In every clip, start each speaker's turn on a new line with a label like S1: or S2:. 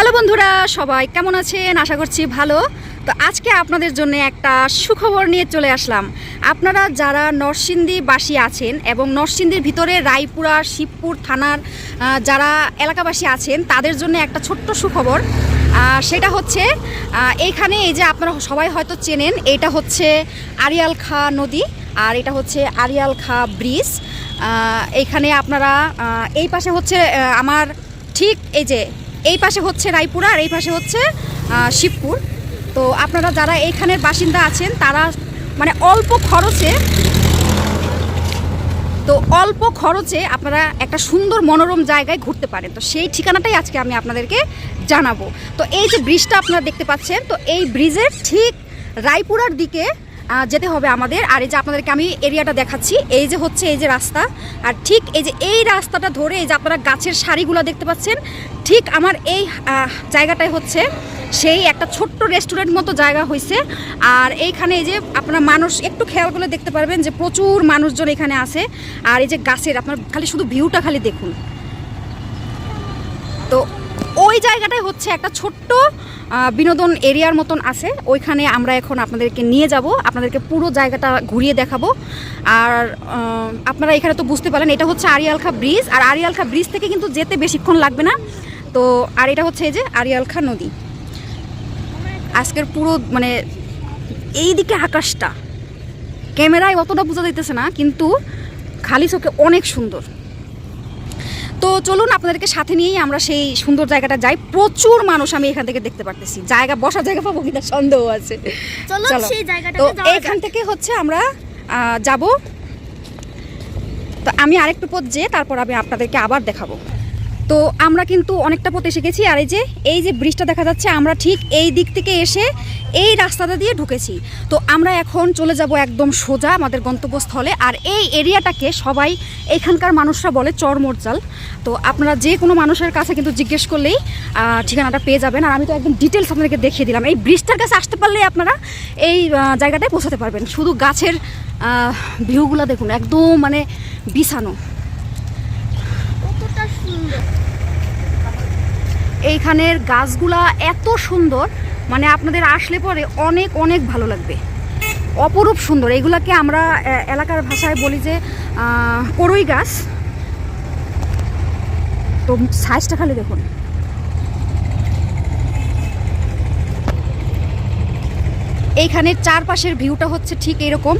S1: Hello বন্ধুরা, সবাই কেমন আছেন? আশা করছি ভালো। তো আজকে আপনাদের জন্য একটা সুখবর নিয়ে চলে আসলাম। আপনারা যারা নরসিংদীবাসী আছেন এবং নরসিংদীর ভিতরে রায়পুরা, শিবপুর থানার যারা এলাকাবাসী আছেন, তাদের জন্য একটা ছোট্ট সুখবর। সেটা হচ্ছে এইখানে এই যে আপনারা সবাই হয়তো চেনেন, এটা হচ্ছে আরিয়াল খা নদী আর এটা হচ্ছে আরিয়াল খা ব্রিজ। এইখানে আপনারা এই পাশে হচ্ছে আমার ঠিক এই যে এই পাশে হচ্ছে রায়পুরা আর এই পাশে হচ্ছে শিবপুর। তো আপনারা যারা এইখানের বাসিন্দা আছেন, তারা মানে অল্প খরচে, তো অল্প খরচে আপনারা একটা সুন্দর মনোরম জায়গায় ঘুরতে পারেন। তো সেই ঠিকানাটাই আজকে আমি আপনাদেরকে জানাব। তো এই যে ব্রিজটা আপনারা দেখতে পাচ্ছেন, তো এই ব্রিজের ঠিক রায়পুরার দিকে যেতে হবে আমাদের। আর এই যে আপনাদেরকে আমি এরিয়াটা দেখাচ্ছি, এই যে হচ্ছে এই যে রাস্তা, আর ঠিক এই যে এই রাস্তাটা ধরে এই যে আপনারা গাছের সারিগুলো দেখতে পাচ্ছেন, ঠিক আমার এই জায়গাটাই হচ্ছে সেই একটা ছোট্ট রেস্টুরেন্ট মতো জায়গা হয়েছে আর এইখানে এই যে আপনারা মানুষ, একটু খেয়াল করলে দেখতে পারবেন যে প্রচুর মানুষজন এখানে আছে। আর এই যে গাছের, আপনার খালি শুধু ভিউটা খালি দেখুন। তো ওই জায়গাটায় হচ্ছে একটা ছোট্ট বিনোদন এরিয়ার মতন আছে। ওইখানে আমরা এখন আপনাদেরকে নিয়ে যাব। আপনাদেরকে পুরো জায়গাটা ঘুরিয়ে দেখাবো। আর আপনারা এখানে তো বুঝতে পারলেন এটা হচ্ছে আরিয়ালখা ব্রিজ। আর আরিয়ালখা ব্রিজ থেকে কিন্তু যেতে বেশিক্ষণ লাগবে না। তো, আর এটা হচ্ছে এই যে আরিয়ালখা নদী। আজকের পুরো মানে এই দিকে আকাশটা। ক্যামেরায় অতটা বোঝা যাইতেছে না, কিন্তু খালি চোখে অনেক সুন্দর। তো চলুন আপনাদেরকে সাথে নিয়েই আমরা সেই সুন্দর জায়গাটা যাই। প্রচুর মানুষ আমি এখান থেকে দেখতে পারতেছি। জায়গা বসার জায়গা পাবো কিনা সন্দেহ আছে।
S2: চলো।
S1: তো এখান থেকে হচ্ছে আমরা যাব। তো আমি আরেকটু পথ যেয়ে তারপর আমি আপনাদেরকে আবার দেখাবো। তো আমরা কিন্তু অনেকটা পথ এসে গেছি আর এই যে এই যে ব্রিজটা দেখা যাচ্ছে, আমরা ঠিক এই দিক থেকে এসে এই রাস্তাটা দিয়ে ঢুকেছি। তো আমরা এখন চলে যাব একদম সোজা আমাদের গন্তব্যস্থলে, আর এই এরিয়াটাকে সবাই এখানকার মানুষরা বলে চরমরজাল তো আপনারা যে কোনো মানুষের কাছে কিন্তু জিজ্ঞেস করলেই ঠিকানাটা পেয়ে যাবেন। আর আমি তো একদম ডিটেলস আপনাদেরকে দেখিয়ে দিলাম। এই ব্রিজটার কাছে আসতে পারলেই আপনারা এই জায়গাটায় পৌঁছাতে পারবেন। শুধু গাছের ভিউগুলো দেখুন, একদম মানে বিছানো। এইখানের গাছগুলা এত সুন্দর মানে আপনাদের আসলে পরে অনেক অনেক ভালো লাগবে। অপরূপ সুন্দর। এইগুলাকে আমরা এলাকার ভাষায় বলি যে করই গাছ। তো সাইজটা খালি দেখুন। এইখানে চারপাশের ভিউটা হচ্ছে ঠিক এরকম।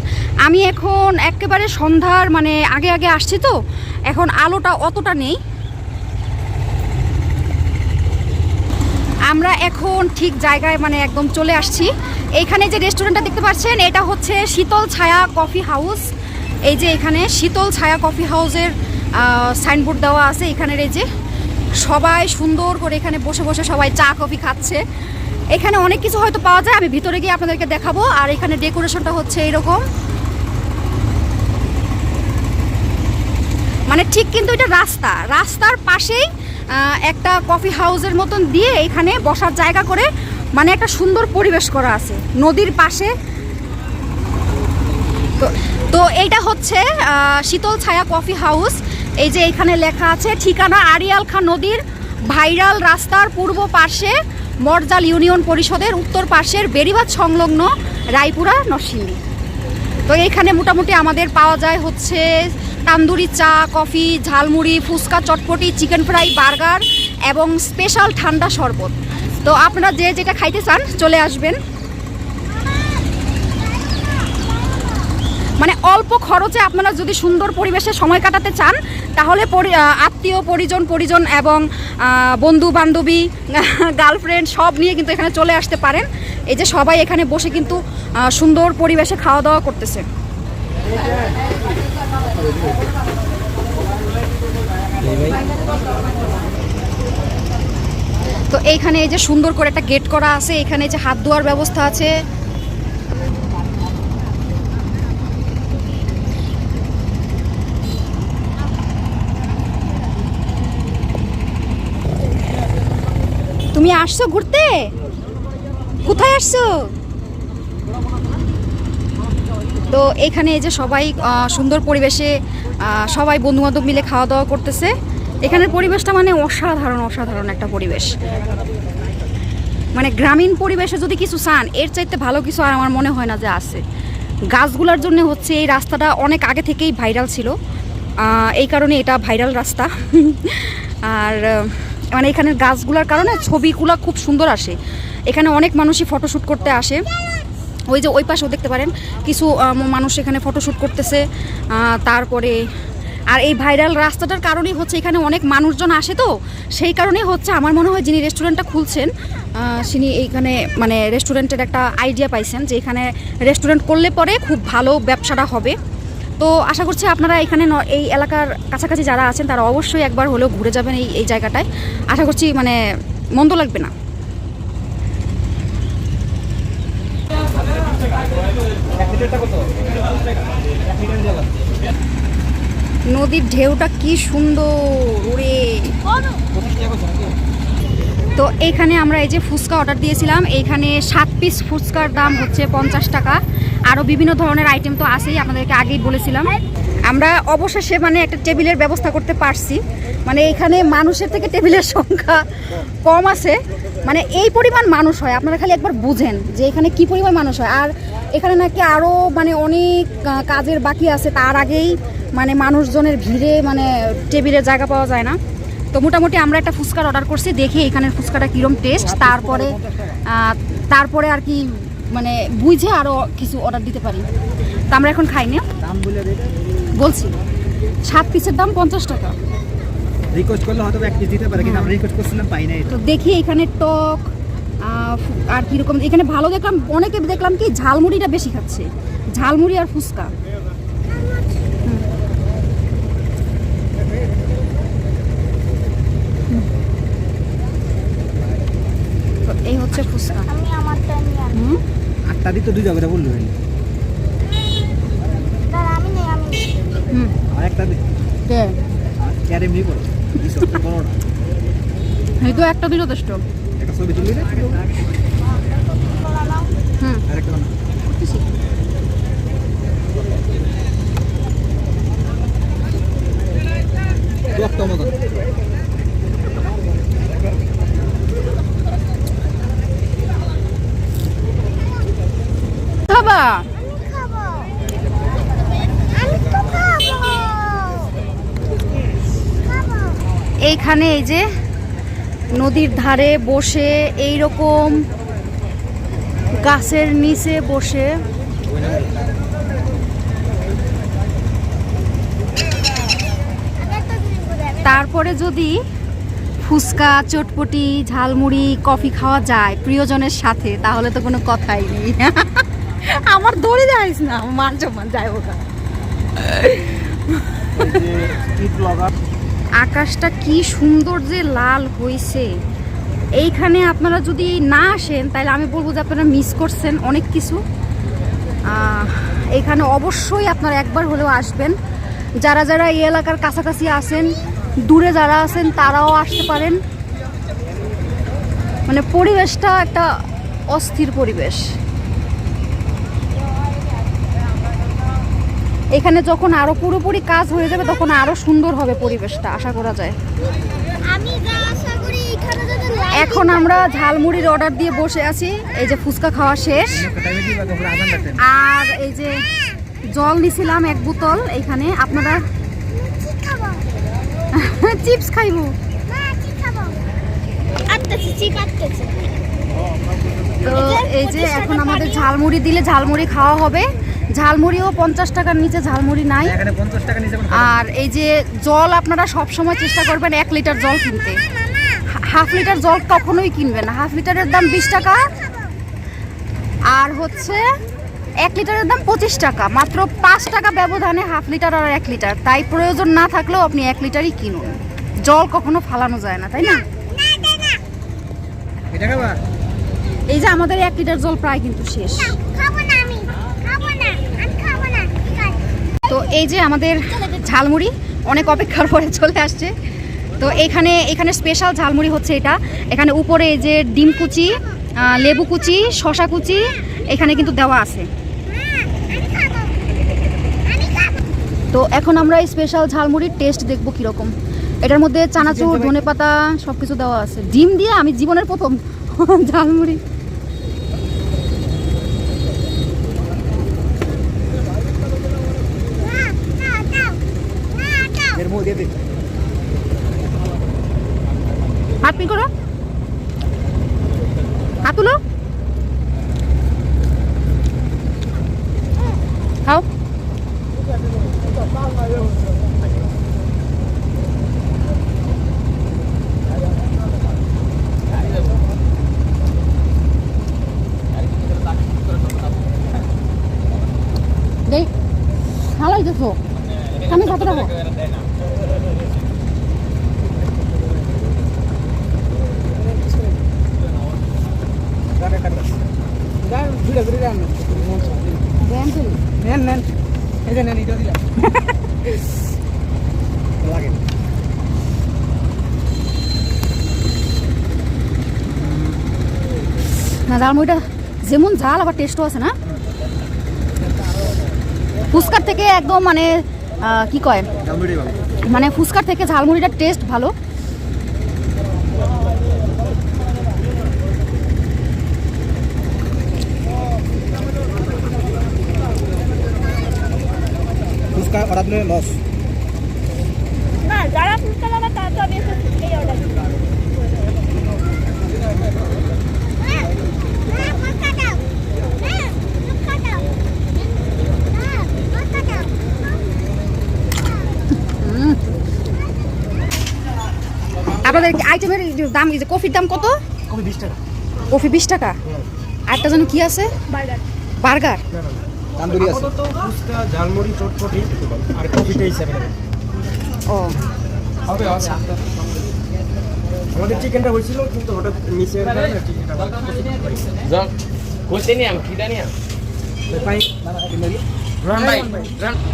S1: আমি এখন একেবারে সন্ধ্যার মানে আগে আগে আসছি তো। এখন আলোটা অতটা নেই। আমরা এখন ঠিক জায়গায় মানে একদম চলে আসছি। এইখানে যে রেস্টুরেন্টটা দেখতে পাচ্ছেন, এটা হচ্ছে শীতল ছায়া কফি হাউস এই যে এখানে শীতল ছায়া কফি হাউসের সাইনবোর্ড দেওয়া আছে এখানের এই যে। সবাই সুন্দর করে এখানে বসে বসে সবাই চা কফি খাচ্ছে। এখানে অনেক কিছু হয়তো পাওয়া যায়, আমি ভিতরে গিয়ে আপনাদেরকে দেখাবো। আর এখানে ডেকোরেশনটা হচ্ছে এরকম। মানে ঠিক কিন্তু এটা রাস্তা। রাস্তার পাশেই একটা কফি হাউসের মতন দিয়ে এখানে বসার জায়গা করে মানে একটা সুন্দর পরিবেশ করা আছে, নদীর পাশে। তো তো এইটা হচ্ছে শীতল ছায়া কফি হাউস এই যে এখানে লেখা আছে, ঠিকানা আরিয়াল খান নদীর ভাইরাল রাস্তার পূর্ব পাশে, মরজাল ইউনিয়ন পরিষদের উত্তর পাশের বেরিবাদ সংলগ্ন রায়পুরা নরসিংদী। তো এখানে মোটামুটি আমাদের পাওয়া যায় হচ্ছে তান্দুরি চা, coffee, jhalmuri, fuchka, chotpoti, chicken fry, burger এবং স্পেশাল ঠান্ডা শরবত। তো আপনারা যে যেটা খাইতে চান চলে আসবেন। মানে অল্প খরচে আপনারা যদি সুন্দর পরিবেশে সময় কাটাতে চান, তাহলে আত্মীয়, পরিজন পরিজন এবং বন্ধু বান্ধবী গার্লফ্রেন্ড সব নিয়ে কিন্তু এখানে চলে আসতে পারেন। এই যে সবাই এখানে বসে কিন্তু সুন্দর পরিবেশে খাওয়া দাওয়া করতেছে। তো এইখানে এই যে সুন্দর করে একটা গেট করা আছে, এখানে যে হাত ধোয়ার ব্যবস্থা আছে। তুমি আসছো ঘুরতে? কোথায় আসছো? তো এখানে এই যে সবাই সুন্দর পরিবেশে সবাই বন্ধু বান্ধব মিলে খাওয়া দাওয়া করতেছে। এখানের পরিবেশটা মানে অসাধারণ অসাধারণ একটা পরিবেশ। মানে গ্রামীণ পরিবেশে যদি কিছু চান, এর চাইতে ভালো কিছু আর আমার মনে হয় না যে আছে। গাছগুলোর জন্য হচ্ছে এই রাস্তাটা অনেক আগে থেকেই ভাইরাল ছিল। এই কারণে এটা ভাইরাল রাস্তা। আর মানে এখানের গাছগুলোর কারণে ছবিগুলো খুব সুন্দর আসে। এখানে অনেক মানুষই ফটোশ্যুট করতে আসে। ওই যে ওই পাশেও দেখতে পারেন, কিছু মানুষ এখানে ফটোশ্যুট করতেছে তারপরে, আর এই ভাইরাল রাস্তাটার কারণেই হচ্ছে এখানে অনেক মানুষজন আসে তো, সেই কারণেই হচ্ছে আমার মনে হয় যিনি রেস্টুরেন্টটা খুলছেন তিনি এইখানে মানে রেস্টুরেন্টের একটা আইডিয়া পাইছেন যে এখানে রেস্টুরেন্ট করলে পরে খুব ভালো ব্যবসাটা হবে। তো আশা করছি আপনারা এখানে এই এলাকার কাছাকাছি যারা আছেন, তারা অবশ্যই একবার হলেও ঘুরে যাবেন এই এই জায়গাটায়। আশা করছি মানে মন্দ লাগবে না। নদীর ঢেউটা কি সুন্দর, ওরে। তো এইখানে আমরা এই যে ফুচকা অর্ডার দিয়েছিলাম এইখানে সাত পিস ফুচকার দাম হচ্ছে পঞ্চাশ টাকা। আরও বিভিন্ন ধরনের আইটেম তো আছেই, আপনাদেরকে আগেই বলেছিলাম। আমরা অবশেষে মানে একটা টেবিলের ব্যবস্থা করতে পারছি। মানে এইখানে মানুষের থেকে টেবিলের সংখ্যা কম আছে। মানে এই পরিমাণ মানুষ হয়, আপনারা খালি একবার বুঝেন যে এখানে কি পরিমাণ মানুষ হয়। আর এখানে নাকি আরও মানে অনেক কাজের বাকি আছে। তার আগেই মানে মানুষজনের ভিড়ে মানে টেবিলের জায়গা পাওয়া যায় না। তো মোটামুটি আমরা একটা ফুচকার অর্ডার করছি দেখি এখানের ফুচকাটা কীরকম টেস্ট তারপরে তারপরে আর কি মানে বুঝে আরও কিছু অর্ডার দিতে পারি। তা আমরা এখন খাই না। বলছি সাত পিসের দাম পঞ্চাশ টাকা।
S2: রিকোয়েস্ট করলে হয়তো এক পিস দিতে পারে কিন্তু আমরা রিকোয়েস্ট করছিলাম পাই নাই।
S1: তো দেখি এখানে টক আর কীরকম এখানে ভালো দেখলাম অনেকে দেখলাম কি ঝালমুড়িটা বেশি খাচ্ছে। ঝালমুড়ি আর ফুচকা হুম। হুম। তো এই হচ্ছে ফুচকা।
S3: আমি আমারটা নিয়ে
S1: হুম?
S2: আটটা দিতে দুই জায়গাটা বলল
S3: আমি নেই আমি
S1: হুম।
S2: আর একটা দে।
S1: কে?
S2: আর এমনি করো সবটা বড় না।
S1: এই তো একটা দিল যথেষ্ট
S2: একটা ছবি তুললি না
S1: হুম।
S2: আর একটা না। রক্ত মতন
S1: বাবা
S3: আমি খাব আমি তো খাব খাব
S1: এইখানে এই যে নদীর ধারে বসে এই রকম গাছের নিচে বসে। তারপরে যদি ফুচকা, চটপটি, ঝালমুড়ি, কফি খাওয়া যায় প্রিয়জনের সাথে, তাহলে তো কোনো কথাই নেই। আমার দৌড়ে যাইস না মান যায় ওটা আকাশটা কি সুন্দর যে লাল হয়েছে এইখানে আপনারা যদি না আসেন তাহলে আমি বলব যে আপনারা মিস করছেন অনেক কিছু। আহ, এইখানে অবশ্যই আপনারা একবার হলেও আসবেন। যারা যারা এই এলাকার কাছাকাছি আছেন দূরে যারা আছেন তারাও আসতে পারেন। মানে পরিবেশটা একটা অস্থির পরিবেশ। এখানে যখন আরও পুরোপুরি কাজ হয়ে যাবে তখন আরও সুন্দর হবে পরিবেশটা আশা করা যায়।
S3: এখানে
S1: আমরা ঝালমুড়ির অর্ডার দিয়ে বসে আছি। এই যে ফুচকা খাওয়া শেষ। আর এই যে জল নিছিলাম এক বোতল এখানে। আপনারা চিপস খাইবো। তো এই যে এখন আমাদের ঝালমুড়ি দিলে ঝালমুড়ি খাওয়া হবে। ঝালমুড়িও পঞ্চাশ টাকার নিচে ঝালমুড়ি নাই।
S2: এখানে পঞ্চাশ টাকা নিচে কোনো
S1: আর এই যে জল আপনারা সব সময় চেষ্টা করবেন এক লিটার জল কিনতে। হাফ লিটার জল কখনোই কিনবেন না। হাফ লিটারের দাম বিশ টাকা। আর হচ্ছে এক লিটারের দাম পঁচিশ টাকা। মাত্র পাঁচ টাকা ব্যবধানে হাফ লিটার আর এক লিটার। তাই প্রয়োজন না থাকলেও আপনি এক লিটারই কিনুন। জল কখনো ফালানো যায় না তাই না? এই যে আমাদের এক লিটার জল প্রায় কিন্তু শেষ
S3: খাব না আমি খাব না আমি খাব না খাই
S1: তো এই যে আমাদের ঝালমুড়ি, অনেক অপেক্ষার পরে চলে আসছে। তো এখানে এখানে স্পেশাল ঝালমুড়ি হচ্ছে এটা। এখানে উপরে এই যে ডিম কুচি লেবু কুচি শশা কুচি, এখানে কিন্তু দেওয়া আছে। তো এখন আমরা এই স্পেশাল ঝালমুড়ির টেস্ট দেখব কীরকম। এটার মধ্যে চানাচুর ধনে পাতা সব কিছু দেওয়া আছে। ডিম দিয়ে আমি জীবনের প্রথম ঝালমুড়ি
S3: না না দাও না দাও
S2: এর মধ্যে দিয়ে দিন
S1: হাত পি করো হাত তুলো খাও দেই ভালোই দেখো আমি কত রাখো
S2: রাখা কাটবে গান দুইটা করে গান
S1: ব্যায়াম করি
S2: নেন নেন এই যে নেন এটা দিলাম লাগে
S1: না ঝালমুড়িটা যেমন ঝাল আবার টেস্টও আছে না? ফুচকার থেকে একদম মানে কি কয়? মানে ফুচকার থেকে ঝালমুড়িটার টেস্ট ভালো।
S2: ফুচকা অর্ডার দিলে লস
S3: না যারা ফুচকা খাবে তারা তো আমি এই অর্ডার দিই ফুচকা দাও হ্যাঁ ফুচকা দাও হ্যাঁ ফুচকা দাও
S1: উম। আপনাদের আইটেমের দাম এই যে কফির দাম কত?
S2: কবি বিশ টাকা।
S1: কফি বিশ টাকা। আরেকটা যেন কি আছে?
S3: বার্গার।
S1: বার্গার।
S2: তান্দুরি আছে।
S4: ঝালমুড়ি চটপটি আর কফিটা হিসাবে
S1: ও।
S4: হবে আছে আমাদের চিকেনটা হয়েছিল কিন্তু হঠাৎ মিসের কারণে চিকেনটা
S2: পাই তান্দুরি
S5: Run baik, run.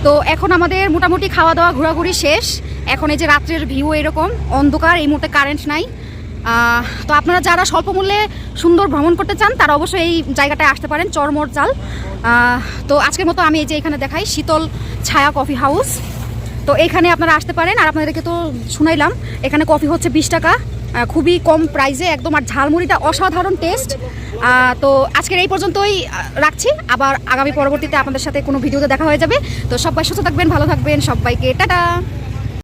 S1: তো এখন আমাদের মোটামুটি খাওয়া দাওয়া ঘোরাঘুরি শেষ। এখন এই যে রাত্রের ভিউ এরকম অন্ধকার এই মুহূর্তে কারেন্ট নাই। তো আপনারা যারা স্বল্প মূল্যে সুন্দর ভ্রমণ করতে চান তারা অবশ্যই এই জায়গাটায় আসতে পারেন চরমর চাল তো আজকের মতো আমি এই যে এখানে দেখাই শীতল ছায়া কফি হাউস। তো এখানে আপনারা আসতে পারেন, আর আপনাদেরকে তো শুনাইলাম, এখানে কফি হচ্ছে বিশ টাকা। খুবই কম প্রাইসে একদম, আর ঝালমুড়িটা অসাধারণ টেস্ট। তো আজকের এই পর্যন্তই রাখছি। আবার আগামী পরবর্তীতে আপনাদের সাথে কোনো ভিডিওতে দেখা হয়ে যাবে। তো সবাই সুস্থ থাকবেন, ভালো থাকবেন, সবাইকে টাটা।